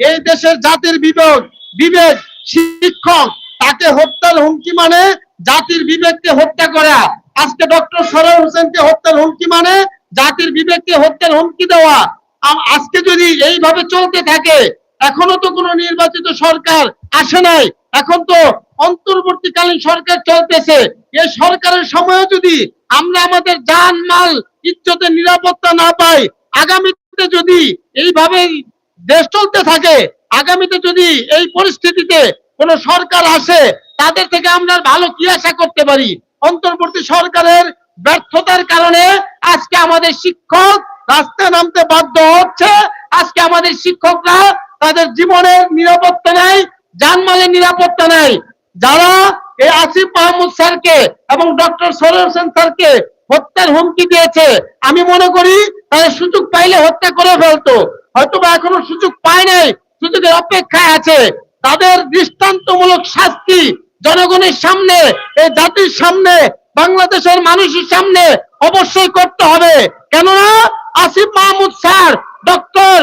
এই দেশের জাতির বিবেক বিবেক, শিক্ষক, তাকে হত্যার হুমকি মানে জাতির বিবেককে হত্যা করা। আজকে ডক্টর সরোজ হোসেনকে হত্যার হুমকি মানে জাতির বিবেককে হত্যার হুমকি দেওয়া। আজকে যদি এইভাবে চলতে থাকে, এখনও তো কোনো নির্বাচিত সরকার আসে নাই। এখন তো অন্তর্বর্তীকালীন সরকার চলতেছে। এই সরকারের সময় যদি আমরা আমাদের জান, মাল, ইজ্জতের নিরাপত্তা না পাই, আগামীতে যদি এইভাবে দেশ চলতে থাকে, আগামীতে যদি এই পরিস্থিতিতে কোন সরকার আসে, তাদের থেকে আমরা ভালো কি আশা করতে পারি? অন্তর্বর্তী সরকারের ব্যর্থতার কারণে আজকে আমাদের শিক্ষক রাস্তায় নামতে বাধ্য হচ্ছে। আজকে আমাদের শিক্ষকরা তাদের জীবনের নিরাপত্তা নাই জানমালের নিরাপত্তা নাই যারা এই আসিফ মাহমুদ স্যারকে এবং ডক্টর সরোজ হোসেন স্যারকে হত্যার হুমকি দিয়েছে, আমি মনে করি তারা সুযোগ পাইলে হত্যা করে ফেলতো। হয়তো বা এখনও সুযোগ পায় নাই, সুযোগের অপেক্ষায় আছে। তাদের দৃষ্টান্তমূলক শাস্তি জনগণের সামনে, এই জাতির সামনে, বাংলাদেশের মানুষের সামনে অবশ্যই করতে হবে। কেননা আসিফ মাহমুদ স্যার, ডক্টর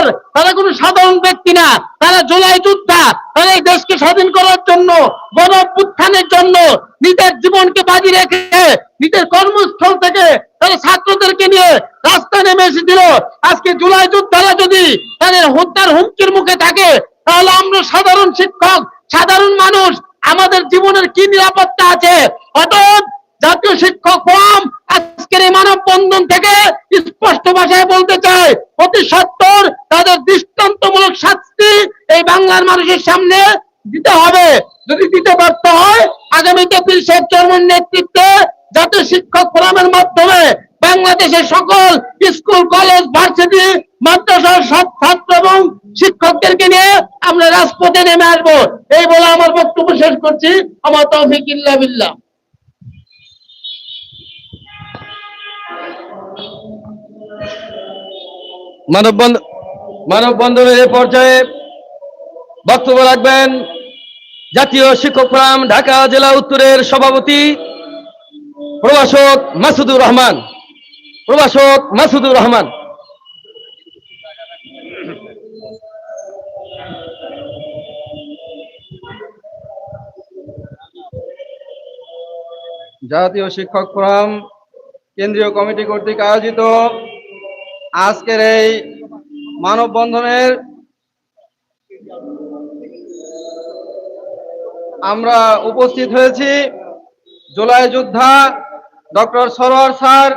সলার তারা কোনো সাধারণ ব্যক্তি না, তারা জুলাই যোদ্ধা, তারা এই দেশকে স্বাধীন করার জন্য গণ অভ্যুত্থানের জন্য নিজের জীবনকে বাজি রেখে নিজের কর্মস্থল থেকে তারা ছাত্রদেরকে নিয়ে রাস্তায় নেমে এসেছিল। আজকে জুলাই যোদ্ধারা যদি তাদের হত্যার হুমকির মুখে থাকে, তাহলে আমরা সাধারণ শিক্ষক, সাধারণ মানুষ, আমাদের জীবনের কি নিরাপত্তা আছে? অতএব জাতীয় শিক্ষক ফোরাম আজকের এই মানববন্ধন থেকে স্পষ্ট ভাষায় বলতে চাই অতি সত্তর তাদের দৃষ্টান্তমূলক শাস্তি এই বাংলার মানুষের সামনে দিতে হবে। যদি দিতে ব্যর্থ হয় আগামীতে পীর সাহেব নেতৃত্বে জাতীয় শিক্ষক ফোরামের মাধ্যমে বাংলাদেশের সকল স্কুল, কলেজ, ভার্সিটি মাদ্রাসার সব ছাত্র এবং শিক্ষকদেরকে নিয়ে আমরা রাজপথে নেমে আসব। এই বলে আমার বক্তব্য শেষ করছি। আমার তৌফিক ইল্লা বিল্লাহ। মানববন্ধন মানববন্ধনের এ পর্যায়ে বক্তব্য রাখবেন জাতীয় শিক্ষক ফোরাম ঢাকা জেলা উত্তরের সভাপতি প্রভাষক মাসুদুর রহমান। প্রভাষক মাসুদুর রহমান। জাতীয় শিক্ষক ফোরাম কেন্দ্রীয় কমিটি কর্তৃক আয়োজিত আজকের এই মানববন্ধনের আমরা উপস্থিত হয়েছি জুলাই যোদ্ধা ডক্টর সরোয়ার স্যার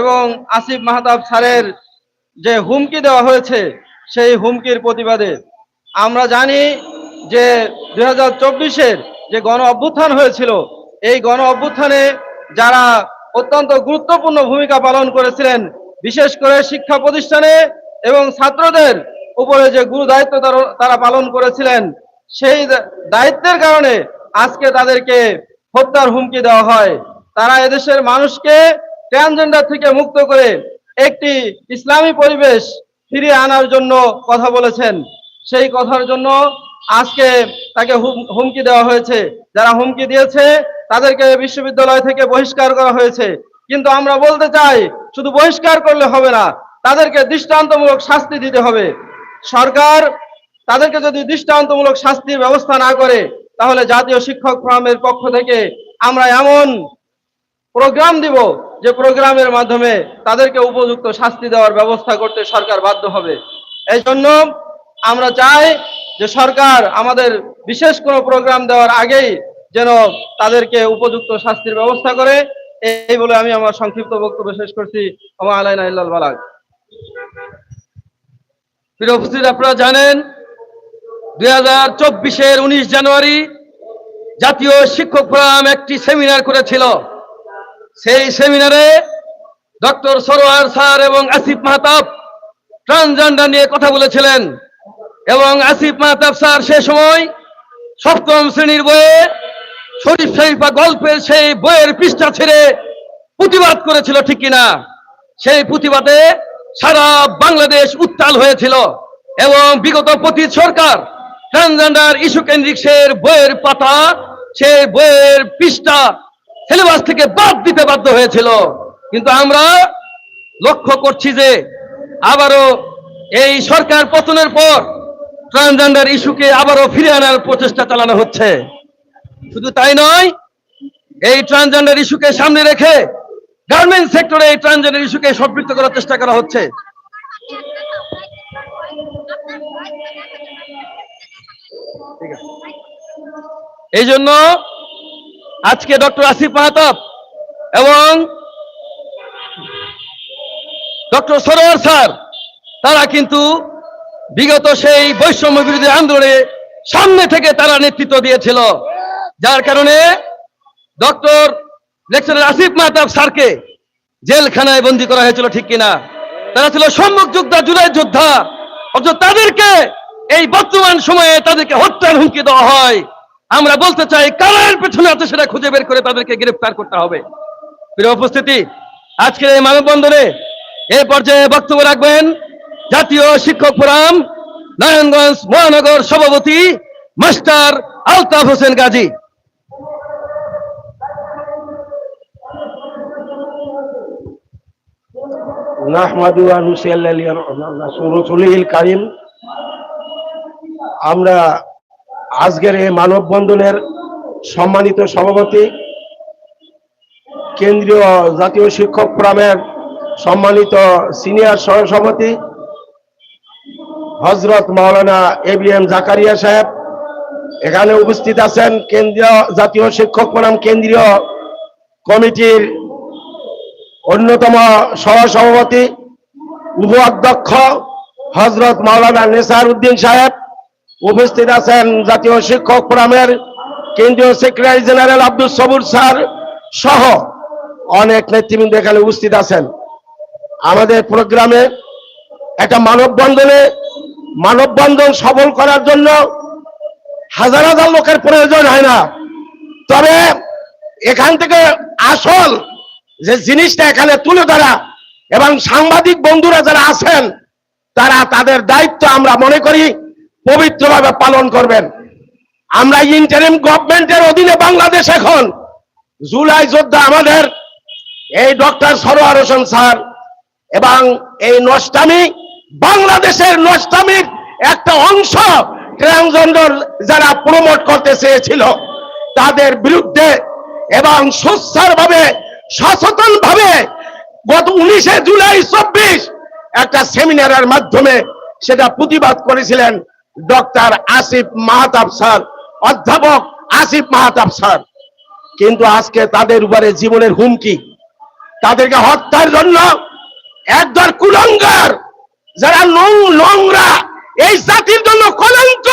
এবং আসিফ মাহতাব স্যারের যে হুমকি দেওয়া হয়েছে, সেই হুমকির প্রতিবাদে। আমরা জানি যে দুই হাজার চব্বিশের যে গণ অভ্যুত্থান হয়েছিল, এই গণ অভ্যুত্থানে যারা অত্যন্ত গুরুত্বপূর্ণ ভূমিকা পালন করেছিলেন বিশেষ করে শিক্ষা প্রতিষ্ঠানে এবং ছাত্রদের উপরে যে গুরু দায়িত্ব তারা- পালন করেছিলেন, সেই দায়িত্বের কারণে আজকে তাদেরকে হত্যার হুমকি দেওয়া হয়। তারা এদেশের মানুষকে ট্রান্সজেন্ডার থেকে মুক্ত করে একটি ইসলামী পরিবেশ ফিরিয়ে আনার জন্য কথা বলেছেন। সেই কথার জন্য আজকে তাকে হুম- হুমকি দেওয়া হয়েছে। যারা হুমকি দিয়েছে, তাদেরকে বিশ্ববিদ্যালয় থেকে বহিষ্কার করা হয়েছে। কিন্তু আমরা বলতে চাই, শুধু বহিষ্কার করলে হবে না, তাদেরকে দৃষ্টান্তমূলক শাস্তি দিতে হবে। সরকার তাদেরকে যদি দৃষ্টান্তমূলক শাস্তির ব্যবস্থা না করে, তাহলে জাতীয় শিক্ষক ফোরামের পক্ষ থেকে আমরা এমন প্রোগ্রাম দিব, যে প্রোগ্রামের মাধ্যমে তাদেরকে উপযুক্ত শাস্তি দেওয়ার ব্যবস্থা করতে সরকার বাধ্য হবে। এই জন্য আমরা চাই যে সরকার আমাদের বিশেষ কোনো প্রোগ্রাম দেওয়ার আগেই যেন তাদেরকে উপযুক্ত শাস্তির ব্যবস্থা করে এই বলে আমি আমার সংক্ষিপ্ত বক্তব্য শেষ করছি। আমার আলাইনা ইল্লাল প্রিয় উপস্থিত, আপনারা জানেন, দুই হাজার চব্বিশের উনিশ জানুয়ারি জাতীয় শিক্ষক ফোরাম একটি সেমিনার করেছিল। সেই সেমিনারে ডক্টর সরোয়ার স্যার এবং আসিফ মাহতাব ট্রান্সজেন্ডার নিয়ে কথা বলেছিলেন এবং আসিফ মাহতাব স্যার সে সময় সপ্তম শ্রেণির বইয়ে শরীফ শরীফ বা গল্পের সেই বইয়ের পৃষ্ঠা ছেড়ে প্রতিবাদ করেছিল, ঠিক কিনা? সেই প্রতিবাদে সারা বাংলাদেশ উত্তাল হয়েছিল এবং বিগত পতি সরকার ট্রান্সজেন্ডার ইস্যু কেন্দ্রিক সে বইয়ের পাতা সে বইয়ের পৃষ্ঠা সিলেবাস থেকে বাদ দিতে বাধ্য হয়েছিল। কিন্তু আমরা লক্ষ্য করছি যে আবারও এই সরকার পতনের পর ট্রান্সজেন্ডার ইস্যুকে আবারও ফিরে আনার প্রচেষ্টা চালানো হচ্ছে। শুধু তাই নয়, এই ট্রান্সজেন্ডার ইস্যুকে সামনে রেখে গার্মেন্ট সেক্টরে এই ট্রান্সজেন্ডার ইস্যুকে সম্পৃক্ত করার চেষ্টা করা হচ্ছে। এই জন্য আজকে ডক্টর আসিফ মাহতাব এবং ডক্টর সরোয়ার স্যার, তারা কিন্তু বিগত সেই বৈষম্য বিরোধী আন্দোলনে সামনে থেকে তারা নেতৃত্ব দিয়েছিল। যার কারণে ডক্টর লেকচারার আসিফ মাহতাব স্যারকে জেলখানায় বন্দী করা হয়েছিল, ঠিক কিনা? তারা ছিল সম্মুখ যোদ্ধা, জুলাই যোদ্ধা। অথচ তাদেরকে এই বর্তমান সময়ে তাদেরকে হত্যার হুমকি দেওয়া হয়। আমরা বলতে চাই কারার পেছনে আছে সেটা খুঁজে বের করে তাদেরকে গ্রেফতার করতে হবে। প্রিয় উপস্থিতি, আজকের এই মানববন্ধনে এই পর্যায়ে বক্তব্য রাখবেন জাতীয় শিক্ষক ফোরাম, নারায়ণগঞ্জ মহানগর সভাপতি মাস্টার আলতাফ হোসেন গাজী। নাহমাদু আলা আমরা আজকের এই মানববন্ধনের সম্মানিত সভাপতি, কেন্দ্রীয় জাতীয় শিক্ষক ফোরামের সম্মানিত সিনিয়র সহসভাপতি হজরত মাওলানা এ বি এম জাকারিয়া সাহেব। এখানে উপস্থিত আছেন কেন্দ্রীয় জাতীয় শিক্ষক ফোরাম কেন্দ্রীয় কমিটির অন্যতম সহসভাপতি উপ অধ্যক্ষ হজরত মাওলানা নেসার উদ্দিন সাহেব উপস্থিত আছেন জাতীয় শিক্ষক ফোরামের কেন্দ্রীয় secretary general Abdul Sabur sir সহ অনেক নেতৃবৃন্দ এখানে উপস্থিত আছেন। আমাদের প্রোগ্রামে একটা মানববন্ধনে মানববন্ধন সফল করার জন্য হাজার হাজার লোকের প্রয়োজন হয় না। তবে এখান থেকে আসল যে জিনিসটা এখানে তুলে ধরা এবং সাংবাদিক বন্ধুরা যারা আছেন, তারা তাদের দায়িত্ব আমরা মনে করি পবিত্রভাবে পালন করবেন। আমরা ইন্টারিম গভর্নমেন্টের অধীনে বাংলাদেশ এখন। জুলাই যোদ্ধা আমাদের, এই ডক্টর সরোয়ার হোসেন স্যার এবং এই নষ্টামি, বাংলাদেশের নষ্টামির একটা অংশ ট্রান্সজেন্ডার যারা প্রমোট করতে চেয়েছিল, তাদের বিরুদ্ধে এবং সুস্থার ভাবে সচেতন ভাবে গত উনিশে জুলাই চব্বিশ একটা সেমিনারের মাধ্যমে সেটা প্রতিবাদ করেছিলেন ডক্টর আসিফ মাহতাব স্যার, অধ্যাপক আসিফ মাহতাব স্যার। কিন্তু আজকে তাদের উপরে জীবনের হুমকি। তাদেরকে হত্যার জন্য একদল কুলঙ্গার, যারা নোংরা এই জাতির জন্য কলঙ্ক।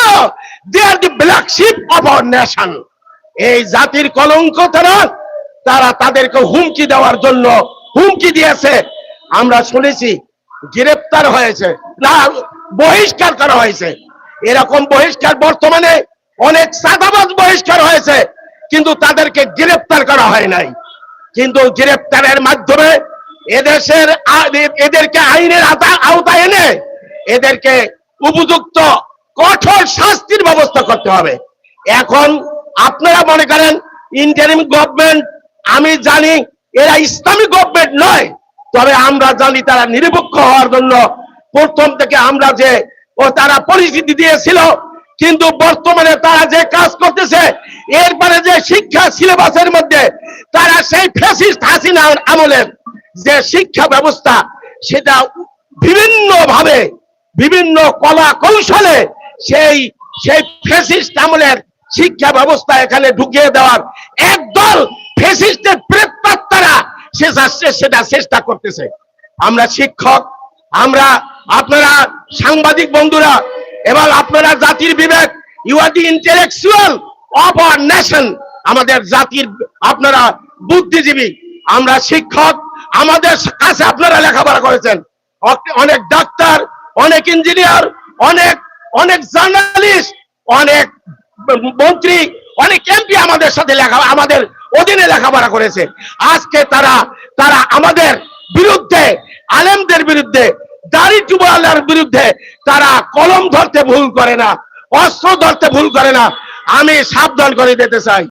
They are the black sheep our nation এই জাতির কলঙ্ক তারা তারা তাদেরকে হুমকি দেওয়ার জন্য হুমকি দিয়েছে। আমরা শুনেছি গ্রেপ্তার হয়েছে, না, বহিষ্কার করা হয়েছে। এরকম বহিষ্কার বর্তমানে অনেক সাদাবাজ বহিষ্কার হয়েছে, কিন্তু তাদেরকে গ্রেপ্তার করা হয় নাই। কিন্তু গ্রেপ্তারের মাধ্যমে এদেশের এদেরকে আইনের আওতায় এনে এদেরকে উপযুক্ত কঠোর শাস্তির ব্যবস্থা করতে হবে। এখন আপনারা মনে করেন ইন্টারিম গভর্নমেন্ট আমি জানি এরা ইসলামিক গভর্নমেন্ট নয়, তবে আমরা জানি তারা নিরপেক্ষ হওয়ার জন্য প্রথম থেকে আমরা যে, ও তারা পরিস্থিতি দিয়েছিল, কিন্তু বর্তমানে তারা যে কাজ করতেছে, এরপরে যে শিক্ষা সিলেবাসের মধ্যে তারা সেই ফ্যাসিস্ট হাসিনা আমলের যে শিক্ষা ব্যবস্থা, সেটা বিভিন্ন ভাবে বিভিন্ন কলা কৌশলে সেই সেই ফেসিস্ট আমলের শিক্ষা ব্যবস্থা এখানে ঢুকিয়ে দেওয়ার একদল ফেসিস্টের প্রেতাত্মারা সে যাচ্ছে- সেটা চেষ্টা করতেছে। আমরা শিক্ষক, আমরা, আপনারা সাংবাদিক বন্ধুরা এবং আপনারা জাতির বিবেক you are the intellectual of our nation আমাদের জাতির, আপনারা বুদ্ধিজীবী, আমরা শিক্ষক, আমাদের কাছে আপনারা লেখাপড়া করেছেন। অনেক ডাক্তার, অনেক ইঞ্জিনিয়ার অনেক অনেক জার্নালিস্ট অনেক মন্ত্রী অনেক এমপি আমাদের সাথে লেখা, আমাদের অধীনে লেখাপড়া করেছে। আজকে তারা তারা আমাদের বিরুদ্ধে, আলেমদের বিরুদ্ধে, দাড়ি টুবালার বিরুদ্ধে তারা কলম ধরতে ভুল করে না, অস্ত্র ধরতে ভুল করে না। আমি সাবধান করে দিতে চাই।